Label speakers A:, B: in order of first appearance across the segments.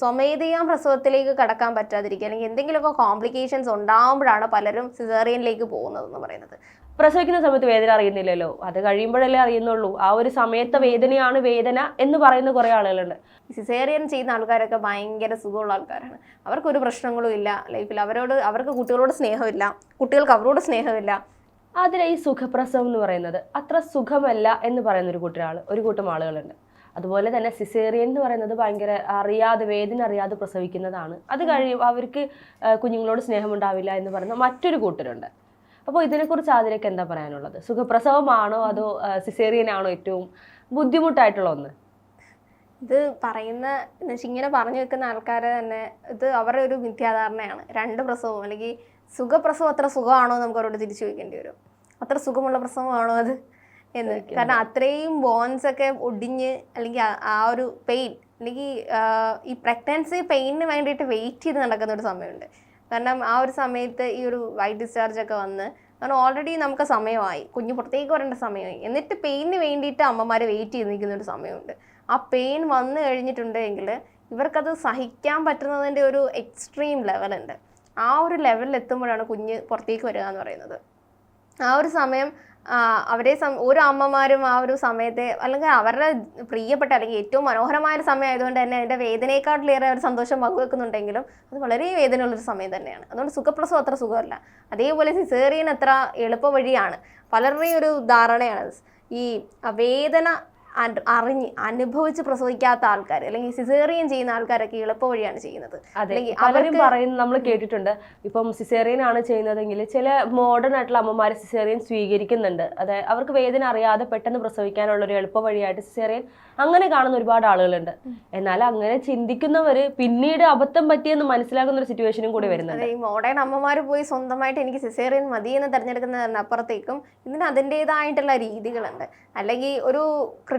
A: സ്വമേധയാ പ്രസവത്തിലേക്ക് കടക്കാൻ പറ്റാതിരിക്കുക അല്ലെങ്കിൽ എന്തെങ്കിലുമൊക്കെ കോംപ്ലിക്കേഷൻസ് ഉണ്ടാകുമ്പോഴാണ് പലരും സിസേറിയനിലേക്ക് പോകുന്നത് എന്ന് പറയുന്നത്.
B: പ്രസവിക്കുന്ന സമയത്ത് വേദന അറിയുന്നില്ലല്ലോ. അത് കഴിയുമ്പോഴല്ലേ അറിയുന്നുള്ളൂ. ആ ഒരു സമയത്തെ വേദനയാണ് വേദന എന്ന് പറയുന്ന കുറേ ആളുകളുണ്ട്.
A: സിസേറിയൻ ചെയ്യുന്ന ആൾക്കാരൊക്കെ ഭയങ്കര സുഖമുള്ള ആൾക്കാരാണ്. അവർക്കൊരു പ്രശ്നങ്ങളും ഇല്ല. ലൈഫിൽ അവരോട് അവർക്ക് കുട്ടികളോട് സ്നേഹമില്ല. കുട്ടികൾക്ക് അവരോട് സ്നേഹമില്ല.
B: അതിലെ ഈ സുഖപ്രസവം എന്ന് പറയുന്നത് അത്ര സുഖമല്ല എന്ന് പറയുന്ന ഒരു കൂട്ടരാൾ ഒരു കൂട്ടം ആളുകളുണ്ട്. അതുപോലെ തന്നെ സിസേറിയൻ എന്ന് പറയുന്നത് ഭയങ്കര അറിയാതെ വേദന അറിയാതെ പ്രസവിക്കുന്നതാണ്. അത് കഴിയും അവർക്ക് കുഞ്ഞുങ്ങളോട് സ്നേഹമുണ്ടാവില്ല എന്ന് പറയുന്ന മറ്റൊരു കൂട്ടരുണ്ട്. അപ്പോൾ ഇതിനെക്കുറിച്ച് ആതിരക്ക് എന്താ പറയാനുള്ളത്? സുഖപ്രസവമാണോ അതോ സിസേറിയൻ ആണോ ഏറ്റവും ബുദ്ധിമുട്ടായിട്ടുള്ള ഒന്ന്?
A: ഇത് പറയുന്ന ഇങ്ങനെ പറഞ്ഞു വെക്കുന്ന ആൾക്കാരെ തന്നെ ഇത് അവരുടെ ഒരു മിഥ്യാധാരണയാണ് രണ്ട് പ്രസവവും അല്ലെങ്കിൽ സുഖപ്രസവം അത്ര സുഖമാണോ എന്ന് നമുക്ക് അവരോട് തിരിച്ചു ചോദിക്കേണ്ടി വരും. അത്ര സുഖമുള്ള പ്രസവമാണോ അത്? എന്ന്. കാരണം അത്രയും ബോൺസ് ഒക്കെ ഒടിഞ്ഞ് അല്ലെങ്കിൽ ആ- ഒരു പെയിൻ അല്ലെങ്കിൽ ഈ പ്രഗ്നൻസി പെയിനിന് വേണ്ടിയിട്ട് വെയിറ്റ് ചെയ്ത് നടക്കുന്ന ഒരു സമയമുണ്ട്. കാരണം ആ ഒരു സമയത്ത് ഈ ഒരു വൈറ്റ് ഡിസ്ചാർജ് ഒക്കെ വന്ന് കാരണം ഓൾറെഡി നമുക്ക് സമയമായി. കുഞ്ഞ് പുറത്തേക്ക് വരേണ്ട സമയമായി. എന്നിട്ട് പെയിനിന് വേണ്ടിയിട്ട് അമ്മമാർ വെയിറ്റ് ചെയ്ത് നിൽക്കുന്ന ഒരു സമയമുണ്ട്. ആ പെയിൻ വന്നു കഴിഞ്ഞിട്ടുണ്ടെങ്കിൽ ഇവർക്കത് സഹിക്കാൻ പറ്റുന്നതിന്റെ ഒരു എക്സ്ട്രീം ലെവലുണ്ട് ആ ഒരു ലെവലിൽ എത്തുമ്പോഴാണ് കുഞ്ഞ് പുറത്തേക്ക് വരിക എന്ന് പറയുന്നത്. ആ ഒരു സമയം അവരെ ഓരോ അമ്മമാരും ആ ഒരു സമയത്തെ അല്ലെങ്കിൽ അവരുടെ പ്രിയപ്പെട്ട അല്ലെങ്കിൽ ഏറ്റവും മനോഹരമായ ഒരു സമയം ആയതുകൊണ്ട് തന്നെ അതിന്റെ വേദനയെക്കാട്ടിലേറെ ഒരു സന്തോഷം പങ്കുവെക്കുന്നുണ്ടെങ്കിലും അത് വളരെ വേദനയുള്ളൊരു സമയം തന്നെയാണ്. അതുകൊണ്ട് സുഖപ്രസവം അത്ര സുഖമല്ല. അതേപോലെ സിസേറിയൻ അത്ര എളുപ്പ വഴിയാണ് പലരുടെയും ഒരു ധാരണയാണ്. ഈ വേദന അറിഞ്ഞ് അനുഭവിച്ച് പ്രസവിക്കാത്ത ആൾക്കാർ അല്ലെങ്കിൽ സിസേറിയൻ ചെയ്യുന്ന ആൾക്കാരൊക്കെ എളുപ്പ വഴിയാണ് ചെയ്യുന്നത്. അല്ലെങ്കിൽ അവരും
B: പറയുന്നത് നമ്മൾ കേട്ടിട്ടുണ്ട് ഇപ്പം സിസേറിയൻ ആണ് ചെയ്യുന്നതെങ്കിൽ ചില മോഡേൺ ആയിട്ടുള്ള അമ്മമാർ സിസേറിയൻ സ്വീകരിക്കുന്നുണ്ട്. അതായത് അവർക്ക് വേദന അറിയാതെ പെട്ടെന്ന് പ്രസവിക്കാനുള്ള ഒരു എളുപ്പ വഴിയായിട്ട് സിസേറിയൻ അങ്ങനെ കാണുന്ന ഒരുപാട് ആളുകളുണ്ട്. എന്നാൽ അങ്ങനെ ചിന്തിക്കുന്നവർ പിന്നീട് അബദ്ധം പറ്റിയെന്ന് മനസ്സിലാക്കുന്ന ഒരു സിറ്റുവേഷനും കൂടി
A: വരുന്നത് ഈ മോഡേൺ അമ്മമാർ പോയി സ്വന്തമായിട്ട് എനിക്ക് സിസേറിയൻ മതി എന്ന് തിരഞ്ഞെടുക്കുന്നതിനപ്പുറത്തേക്കും ഇതിന് അതിന്റെതായിട്ടുള്ള രീതികളുണ്ട്. അല്ലെങ്കിൽ ഒരു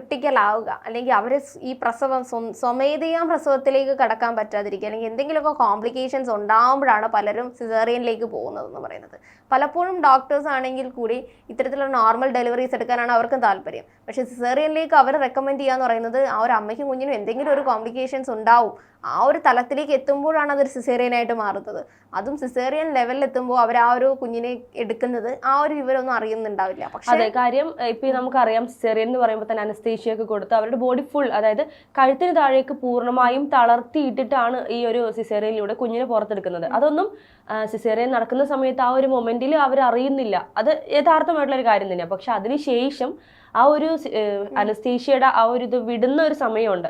A: ക്രിട്ടിക്കൽ ആവുക അല്ലെങ്കിൽ അവരെ ഈ പ്രസവം സ്വ- സ്വമേധയാ പ്രസവത്തിലേക്ക് കടക്കാൻ പറ്റാതിരിക്കുക. അല്ലെങ്കിൽ എന്തെങ്കിലുമൊക്കെ കോംപ്ലിക്കേഷൻസ് ഉണ്ടാകുമ്പോഴാണ് പലരും സിസേറിയനിലേക്ക് പോകുന്നതെന്ന് പറയുന്നത്. പലപ്പോഴും ഡോക്ടേഴ്സ് ആണെങ്കിൽ കൂടി ഇത്തരത്തിലുള്ള നോർമൽ ഡെലിവറീസ് എടുക്കാനാണ് അവർക്കും താല്പര്യം. പക്ഷേ സിസേറിയനിലേക്ക് അവർ റെക്കമെൻഡ് ചെയ്യുക എന്ന് പറയുന്നത് ആ ഒരു അമ്മയ്ക്കും കുഞ്ഞിനും എന്തെങ്കിലും ഒരു കോംപ്ലിക്കേഷൻസ് ഉണ്ടാവും. ആ ഒരു തലത്തിലേക്ക് എത്തുമ്പോഴാണ് അതൊരു സിസേറിയനായിട്ട് മാറുന്നത്. അതും സിസേറിയൻ ലെവലിൽ എത്തുമ്പോൾ അവർ ആ ഒരു കുഞ്ഞിനെ എടുക്കുന്നത് ആ ഒരു വിവരമൊന്നും അറിയുന്നുണ്ടാവില്ല. പക്ഷേ
B: അതെ കാര്യം ഇപ്പം നമുക്കറിയാം സിസേറിയൻ എന്ന് പറയുമ്പോൾ തന്നെ അനസ്തേഷ്യൊക്കെ കൊടുത്ത് അവരുടെ ബോഡി ഫുൾ അതായത് കഴുത്തിന് താഴേക്ക് പൂർണമായും തളർത്തിയിട്ടിട്ടാണ് ഈ ഒരു സിസേറിയനിലൂടെ കുഞ്ഞിനെ പുറത്തെടുക്കുന്നത്. അതൊന്നും സിസേറിയൻ നടക്കുന്ന സമയത്ത് ആ ഒരു മൊമെന്റിൽ അവർ അറിയുന്നില്ല. അത് യഥാർത്ഥമായിട്ടുള്ള ഒരു കാര്യം തന്നെയാണ് പക്ഷെ അതിനുശേഷം ആ ഒരു അനസ്തീഷ്യയുടെ ആ ഒരു ഇത് വിടുന്ന ഒരു സമയമുണ്ട്.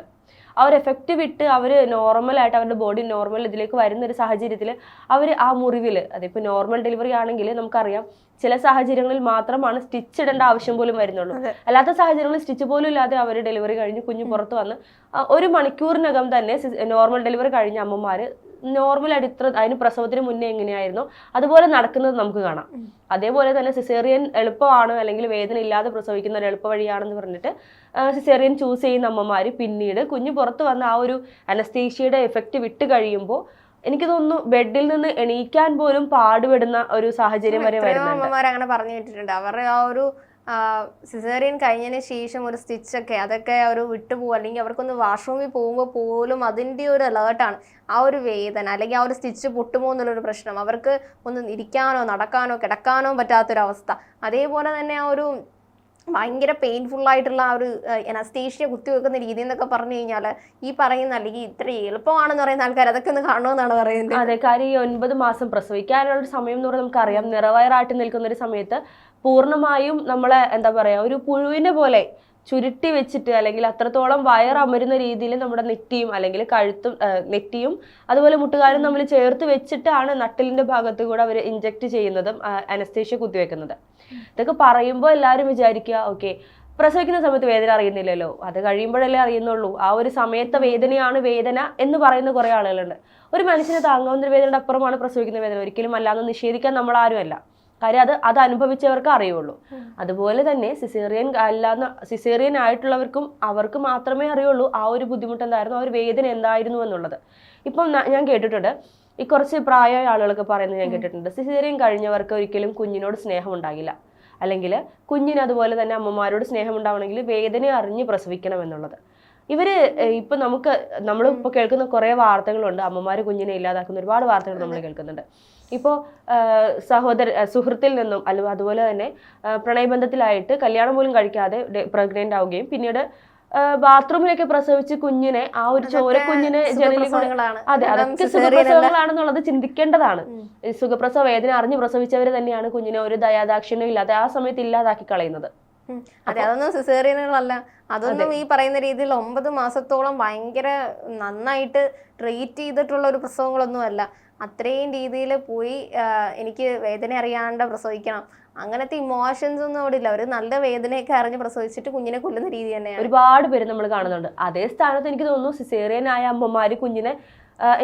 B: ആ ഒരു എഫക്റ്റ് വിട്ട് അവർ നോർമലായിട്ട് അവരുടെ ബോഡി നോർമൽ ഇതിലേക്ക് വരുന്ന ഒരു സാഹചര്യത്തിൽ അവർ ആ മുറിവിൽ അതിപ്പോൾ നോർമൽ ഡെലിവറി ആണെങ്കിൽ നമുക്കറിയാം ചില സാഹചര്യങ്ങളിൽ മാത്രമാണ് സ്റ്റിച്ച് ഇടേണ്ട ആവശ്യം പോലും വരുന്നുള്ളൂ. അല്ലാത്ത സാഹചര്യങ്ങളിൽ സ്റ്റിച്ച് പോലും ഇല്ലാതെ അവർ ഡെലിവറി കഴിഞ്ഞ് കുഞ്ഞ് പുറത്ത് വന്ന് ഒരു മണിക്കൂറിനകം തന്നെ നോർമൽ ഡെലിവറി കഴിഞ്ഞ അമ്മമാർ നോർമലായിട്ട് ഇത്ര അതിന് പ്രസവത്തിന് മുന്നേ എങ്ങനെയായിരുന്നു? അതുപോലെ നടക്കുന്നത് നമുക്ക് കാണാം. അതേപോലെ തന്നെ സിസേറിയൻ എളുപ്പമാണ് അല്ലെങ്കിൽ വേദന ഇല്ലാതെ പ്രസവിക്കുന്ന ഒരു എളുപ്പ വഴിയാണെന്ന് പറഞ്ഞിട്ട് സിസേറിയൻ ചൂസ് ചെയ്യുന്ന അമ്മമാർ പിന്നീട് കുഞ്ഞ് പുറത്ത് വന്ന ആ ഒരു അനസ്തീഷ്യയുടെ എഫക്റ്റ് വിട്ട് കഴിയുമ്പോൾ എനിക്ക് തോന്നുന്നു ബെഡിൽ നിന്ന് എണീക്കാൻ പോലും പാടുപെടുന്ന ഒരു സാഹചര്യം വരെ വരുന്നുണ്ട്.
A: അങ്ങനെ പറഞ്ഞു കേട്ടിട്ടുണ്ട്. അവരുടെ ആ ഒരു സിസേറിയൻ കഴിഞ്ഞതിന് ശേഷം ഒരു സ്റ്റിച്ചൊക്കെ അതൊക്കെ ഒരു വിട്ടുപോകും. അല്ലെങ്കിൽ അവർക്കൊന്ന് വാഷ്റൂമിൽ പോകുമ്പോൾ പോലും അതിന്റെ ഒരു അലേർട്ടാണ് ആ ഒരു വേദന അല്ലെങ്കിൽ ആ ഒരു സ്റ്റിച്ച് പൊട്ടുമോ എന്നുള്ളൊരു പ്രശ്നം. അവർക്ക് ഒന്ന് ഇരിക്കാനോ നടക്കാനോ കിടക്കാനോ പറ്റാത്തൊരവസ്ഥ. അതേപോലെ തന്നെ ആ ഒരു ഭയങ്കര പെയിൻഫുൾ ആയിട്ടുള്ള ആ ഒരു അനസ്തേഷ്യ കുത്തിവെക്കുന്ന രീതി എന്നൊക്കെ പറഞ്ഞു കഴിഞ്ഞാൽ ഈ പറയുന്ന അല്ലെങ്കിൽ ഇത്ര എളുപ്പമാണെന്ന് പറയുന്ന ആൾക്കാർ അതൊക്കെ ഒന്ന് കാണുമെന്നാണ് പറയുന്നത്.
B: അതെ കാര്യം ഈ ഒൻപത് മാസം പ്രസവിക്കാനുള്ള ഒരു സമയം എന്ന് പറഞ്ഞാൽ നമുക്കറിയാം. നിറവയറായിട്ട് നിൽക്കുന്ന ഒരു സമയത്ത് പൂർണമായും നമ്മളെ എന്താ പറയാ ഒരു പുഴുവിനെ പോലെ ചുരുട്ടി വെച്ചിട്ട് അല്ലെങ്കിൽ അത്രത്തോളം വയറമരുന്ന രീതിയിൽ നമ്മുടെ നെറ്റിയും അല്ലെങ്കിൽ കഴുത്തും നെറ്റിയും അതുപോലെ മുട്ടുകാലും നമ്മൾ ചേർത്ത് വെച്ചിട്ടാണ് നട്ടിലിന്റെ ഭാഗത്ത് കൂടെ അവർ ഇഞ്ചെക്ട് ചെയ്യുന്നതും അനസ്തേഷ്യ കുത്തിവെക്കുന്നത്. ഇതൊക്കെ പറയുമ്പോൾ എല്ലാവരും വിചാരിക്കുക ഓക്കെ പ്രസവിക്കുന്ന സമയത്ത് വേദന അറിയുന്നില്ലല്ലോ. അത് കഴിയുമ്പോഴല്ലേ അറിയുന്നുള്ളൂ. ആ ഒരു സമയത്തെ വേദനയാണ് വേദന എന്ന് പറയുന്ന കുറേ ആളുകളുണ്ട്. ഒരു മനുഷ്യനെ താങ്ങാവുന്ന വേദനയുടെ അപ്പുറമാണ് പ്രസവിക്കുന്ന വേദന. ഒരിക്കലും അല്ലാന്ന് നിഷേധിക്കാൻ നമ്മൾ ആരുമല്ല. കാര്യം അത് അത് അനുഭവിച്ചവർക്ക് അറിയുള്ളൂ. അതുപോലെ തന്നെ സിസേറിയൻ അല്ലാന്ന് സിസേറിയൻ ആയിട്ടുള്ളവർക്കും അവർക്ക് മാത്രമേ അറിയുള്ളൂ ആ ഒരു ബുദ്ധിമുട്ട് എന്തായിരുന്നു ആ ഒരു വേദന എന്തായിരുന്നു എന്നുള്ളത്. ഇപ്പം ഞാൻ കേട്ടിട്ടുണ്ട്. ഈ കുറച്ച് പ്രായമായ ആളുകളൊക്കെ പറയുന്നത് ഞാൻ കേട്ടിട്ടുണ്ട്. സിസേറിയൻ കഴിഞ്ഞവർക്ക് ഒരിക്കലും കുഞ്ഞിനോട് സ്നേഹം ഉണ്ടാകില്ല. അല്ലെങ്കിൽ കുഞ്ഞിന് അതുപോലെ തന്നെ അമ്മമാരോട് സ്നേഹം ഉണ്ടാവണമെങ്കിൽ വേദന അറിഞ്ഞ് പ്രസവിക്കണം എന്നുള്ളത്. ഇവർ ഇപ്പൊ നമുക്ക് നമ്മൾ ഇപ്പൊ കേൾക്കുന്ന കുറെ വാർത്തകളുണ്ട്. അമ്മമാര് കുഞ്ഞിനെ ഇല്ലാതാക്കുന്ന ഒരുപാട് വാർത്തകൾ നമ്മൾ കേൾക്കുന്നുണ്ട്. ഇപ്പോൾ സഹോദര സുഹൃത്തിൽ നിന്നും അല്ല അതുപോലെ തന്നെ പ്രണയബന്ധത്തിലായിട്ട് കല്യാണം പോലും കഴിക്കാതെ പ്രഗ്നന്റ് ആവുകയും പിന്നീട് ബാത്റൂമിലൊക്കെ പ്രസവിച്ച് കുഞ്ഞിനെ ആ ഒരു ചോര കുഞ്ഞിനെ അതെ അതൊക്കെ. സുഖപ്രസവങ്ങളാണെന്നുള്ളത് ചിന്തിക്കേണ്ടതാണ്. സുഖപ്രസവ വേദന അറിഞ്ഞ് പ്രസവിച്ചവർ തന്നെയാണ് കുഞ്ഞിനെ ഒരു ദയാദാക്ഷിണ്യം ഇല്ലാതെ ആ സമയത്ത് ഇല്ലാതാക്കി കളയുന്നത്.
A: അതെ അതൊന്നും സിസേറിയനുകളല്ല. അതൊന്നും ഈ പറയുന്ന രീതിയിൽ ഒമ്പത് മാസത്തോളം ഭയങ്കര നന്നായിട്ട് ട്രീറ്റ് ചെയ്തിട്ടുള്ള ഒരു പ്രസവങ്ങളൊന്നും അല്ല അത്രയും രീതിയിൽ പോയി എനിക്ക് വേദന അറിയാണ്ട് പ്രസവിക്കണം. അങ്ങനത്തെ ഇമോഷൻസ് ഒന്നും അവിടെ ഇല്ല. ഒരു നല്ല വേദനയൊക്കെ അറിഞ്ഞ് പ്രസവിച്ചിട്ട് കുഞ്ഞിനെ കൊല്ലുന്ന രീതി തന്നെയാണ്.
B: ഒരുപാട് പേര് നമ്മൾ കാണുന്നുണ്ട്. അതേ സ്ഥാനത്ത് എനിക്ക് തോന്നുന്നു സിസേറിയൻ ആയ അമ്മമാര് കുഞ്ഞിനെ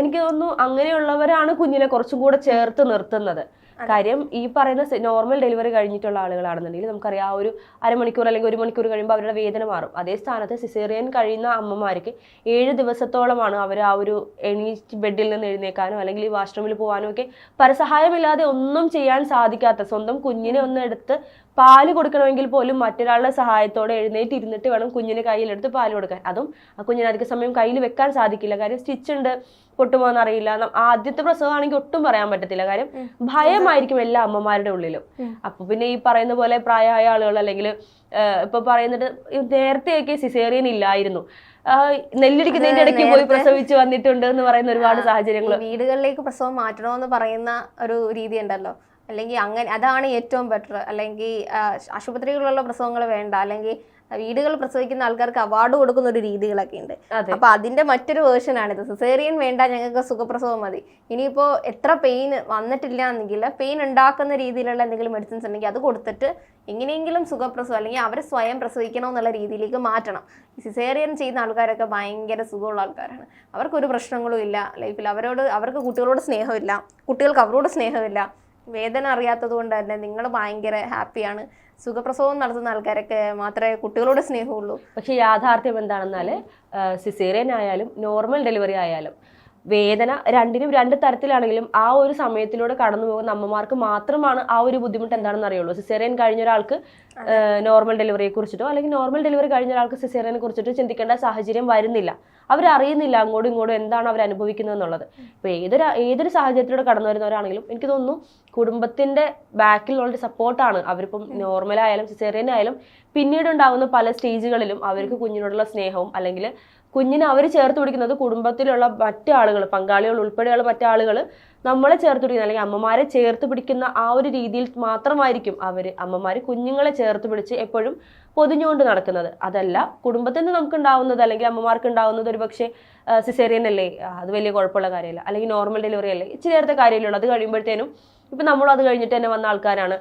B: എനിക്ക് തോന്നുന്നു അങ്ങനെയുള്ളവരാണ് കുഞ്ഞിനെ കുറച്ചും കൂടെ ചേർത്ത് നിർത്തുന്നത്. കാര്യം ഈ പറയുന്ന നോർമൽ ഡെലിവറി കഴിഞ്ഞിട്ടുള്ള ആളുകളാണെന്നുണ്ടെങ്കിൽ നമുക്കറിയാം ആ ഒരു അരമണിക്കൂർ അല്ലെങ്കിൽ ഒരു മണിക്കൂർ കഴിയുമ്പോൾ അവരുടെ വേദന മാറും. അതേ സ്ഥാനത്ത് സിസേറിയൻ കഴിയുന്ന അമ്മമാർക്ക് ഏഴ് ദിവസത്തോളമാണ് അവർ ആ ഒരു എണീറ്റ് ബെഡിൽ നിന്ന് എഴുന്നേക്കാനോ അല്ലെങ്കിൽ വാഷ്റൂമിൽ പോകാനോ ഒക്കെ പരസഹായമില്ലാതെ ഒന്നും ചെയ്യാൻ സാധിക്കാത്ത സ്വന്തം കുഞ്ഞിനെ ഒന്ന് എടുത്ത് പാൽ കൊടുക്കണമെങ്കിൽ പോലും മറ്റൊരാളുടെ സഹായത്തോടെ എഴുന്നേറ്റ് ഇരുന്നിട്ട് വേണം കുഞ്ഞിന് കയ്യിലെടുത്ത് പാൽ കൊടുക്കാൻ. അതും ആ കുഞ്ഞിന് അധിക സമയം കയ്യിൽ വെക്കാൻ സാധിക്കില്ല. കാര്യം സ്റ്റിച്ച് ഉണ്ട് പൊട്ടുപോകാൻ അറിയില്ല. ആദ്യത്തെ പ്രസവമാണെങ്കിൽ ഒട്ടും പറയാൻ പറ്റത്തില്ല. കാര്യം ഭയമായിരിക്കും എല്ലാ അമ്മമാരുടെ ഉള്ളിലും. അപ്പൊ പിന്നെ ഈ പറയുന്ന പോലെ പ്രായമായ ആളുകൾ അല്ലെങ്കിൽ ഇപ്പൊ പറയുന്നത് നേരത്തെയൊക്കെ സിസേറിയൻ ഇല്ലായിരുന്നു. നെല്ലിടിക്കുന്നതിന്റെ ഇടയ്ക്ക് പോയി പ്രസവിച്ച് വന്നിട്ടുണ്ട് എന്ന് പറയുന്ന ഒരുപാട് സാഹചര്യങ്ങൾ
A: വീടുകളിലേക്ക് പ്രസവം മാറ്റണമെന്ന് പറയുന്ന ഒരു രീതി ഉണ്ടല്ലോ. അല്ലെങ്കിൽ അങ്ങനെ അതാണ് ഏറ്റവും ബെറ്റർ അല്ലെങ്കിൽ ആശുപത്രികളിലുള്ള പ്രസവങ്ങൾ വേണ്ട. അല്ലെങ്കിൽ വീടുകൾ പ്രസവിക്കുന്ന ആൾക്കാർക്ക് അവാർഡ് കൊടുക്കുന്ന ഒരു രീതികളൊക്കെ ഉണ്ട്. അപ്പൊ അതിന്റെ മറ്റൊരു വേർഷൻ ആണിത് സിസേറിയൻ വേണ്ട ഞങ്ങൾക്ക് സുഖപ്രസവം മതി. ഇനിയിപ്പോ എത്ര പെയിൻ വന്നിട്ടില്ല എന്നെങ്കിൽ പെയിൻ ഉണ്ടാക്കുന്ന രീതിയിലുള്ള എന്തെങ്കിലും മെഡിസിൻസ് ഉണ്ടെങ്കിൽ അത് കൊടുത്തിട്ട് എങ്ങനെയെങ്കിലും സുഖപ്രസവം അല്ലെങ്കിൽ അവരെ സ്വയം പ്രസവിക്കണം എന്നുള്ള രീതിയിലേക്ക് മാറ്റണം. സിസേറിയൻ ചെയ്യുന്ന ആൾക്കാരൊക്കെ ഭയങ്കര സുഖമുള്ള ആൾക്കാരാണ്. അവർക്കൊരു പ്രശ്നങ്ങളും ഇല്ല. ലൈഫിൽ അവരോട് അവർക്ക് കുട്ടികളോട് സ്നേഹമില്ല. കുട്ടികൾക്ക് അവരോട് സ്നേഹമില്ല. വേദന അറിയാത്തത് കൊണ്ട് തന്നെ നിങ്ങൾ ഭയങ്കര ഹാപ്പിയാണ് സുഖപ്രസവം നടത്തുന്ന ആൾക്കാരൊക്കെ മാത്രമേ കുട്ടികളോട് സ്നേഹമുള്ളൂ.
B: പക്ഷേ യാഥാർത്ഥ്യം എന്താണെന്നാൽ സിസേറിയൻ ആയാലും നോർമൽ ഡെലിവറി ആയാലും വേദന രണ്ടിനും രണ്ട് തരത്തിലാണെങ്കിലും ആ ഒരു സമയത്തിലൂടെ കടന്നു പോകുന്ന അമ്മമാർക്ക് മാത്രമാണ് ആ ഒരു ബുദ്ധിമുട്ട് എന്താണെന്ന് അറിയുള്ളൂ. സിസേറിയൻ കഴിഞ്ഞ ഒരാൾക്ക് നോർമൽ ഡെലിവറിയെ കുറിച്ചിട്ടോ അല്ലെങ്കിൽ നോർമൽ ഡെലിവറി കഴിഞ്ഞ ഒരാൾക്ക് സിസേറിയനെ കുറിച്ചിട്ടോ ചിന്തിക്കേണ്ട സാഹചര്യം വരുന്നില്ല. അവരറിയുന്നില്ല അങ്ങോട്ടും ഇങ്ങോട്ടും എന്താണ് അവർ അനുഭവിക്കുന്നത് എന്നുള്ളത്. ഇപ്പൊ ഏതൊരു ഏതൊരു സാഹചര്യത്തിലൂടെ കടന്നു വരുന്നവരാണെങ്കിലും എനിക്ക് തോന്നുന്നു കുടുംബത്തിന്റെ ബാക്കിലുള്ള സപ്പോർട്ടാണ്. അവരിപ്പം നോർമൽ ആയാലും സിസേറിയൻ ആയാലും പിന്നീട് ഉണ്ടാകുന്ന പല സ്റ്റേജുകളിലും അവർക്ക് കുഞ്ഞിനോടുള്ള സ്നേഹവും അല്ലെങ്കിൽ കുഞ്ഞിനെ അവർ ചേർത്ത് പിടിക്കുന്നത് കുടുംബത്തിലുള്ള മറ്റു ആളുകൾ പങ്കാളികൾ ഉൾപ്പെടെയുള്ള മറ്റാളുകൾ നമ്മളെ ചേർത്ത് പിടിക്കുന്ന അല്ലെങ്കിൽ അമ്മമാരെ ചേർത്ത് പിടിക്കുന്ന ആ ഒരു രീതിയിൽ മാത്രമായിരിക്കും അവർ അമ്മമാർ കുഞ്ഞുങ്ങളെ ചേർത്ത് പിടിച്ച് എപ്പോഴും പൊതിഞ്ഞുകൊണ്ട് നടക്കുന്നത്. അതല്ല കുടുംബത്തിൽ നിന്ന് നമുക്ക് ഉണ്ടാവുന്നത് അല്ലെങ്കിൽ അമ്മമാർക്ക് ഉണ്ടാവുന്നത് ഒരു പക്ഷേ സിസേറിയൻ അല്ലേ? അത് വലിയ കുഴപ്പമുള്ള കാര്യമല്ല. അല്ലെങ്കിൽ നോർമൽ ഡെലിവറി അല്ലേ? ഇച്ചിരി നേരത്തെ കാര്യമല്ലോ അത് കഴിയുമ്പോഴത്തേനും ഇപ്പം നമ്മളും അത് കഴിഞ്ഞിട്ട് തന്നെ വന്ന ആൾക്കാരാണ്.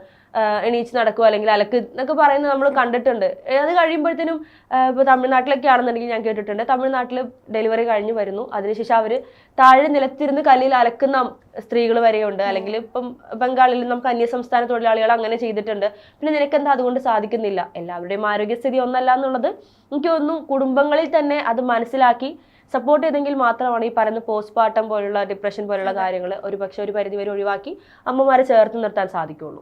B: എണീച്ച് നടക്കുക അല്ലെങ്കിൽ അലക്ക് എന്നൊക്കെ പറയുന്നത് നമ്മൾ കണ്ടിട്ടുണ്ട്. അത് കഴിയുമ്പോഴത്തേനും ഇപ്പോൾ തമിഴ്നാട്ടിലൊക്കെ ആണെന്നുണ്ടെങ്കിൽ ഞാൻ കേട്ടിട്ടുണ്ട്. തമിഴ്നാട്ടിൽ ഡെലിവറി കഴിഞ്ഞ് വരുന്നു. അതിനുശേഷം അവർ താഴെ നിലത്തിരുന്ന് കല്ലിൽ അലക്കുന്ന സ്ത്രീകൾ വരെയുണ്ട്. അല്ലെങ്കിൽ ഇപ്പം ബംഗാളിൽ നമുക്ക് അന്യസംസ്ഥാന തൊഴിലാളികൾ അങ്ങനെ ചെയ്തിട്ടുണ്ട്. പിന്നെ നിനക്കെന്താ അതുകൊണ്ട് സാധിക്കുന്നില്ല? എല്ലാവരുടെയും ആരോഗ്യസ്ഥിതി ഒന്നല്ല എന്നുള്ളത് എനിക്ക് തോന്നുന്നു. കുടുംബങ്ങളിൽ തന്നെ അത് മനസ്സിലാക്കി സപ്പോർട്ട് ചെയ്തെങ്കിൽ മാത്രമാണ് ഈ പറയുന്ന പോസ്റ്റ്മോർട്ടം പോലുള്ള ഡിപ്രഷൻ പോലുള്ള കാര്യങ്ങൾ ഒരു പക്ഷെ ഒരു പരിധിവരെ ഒഴിവാക്കി അമ്മമാരെ ചേർത്ത് നിർത്താൻ സാധിക്കുള്ളൂ.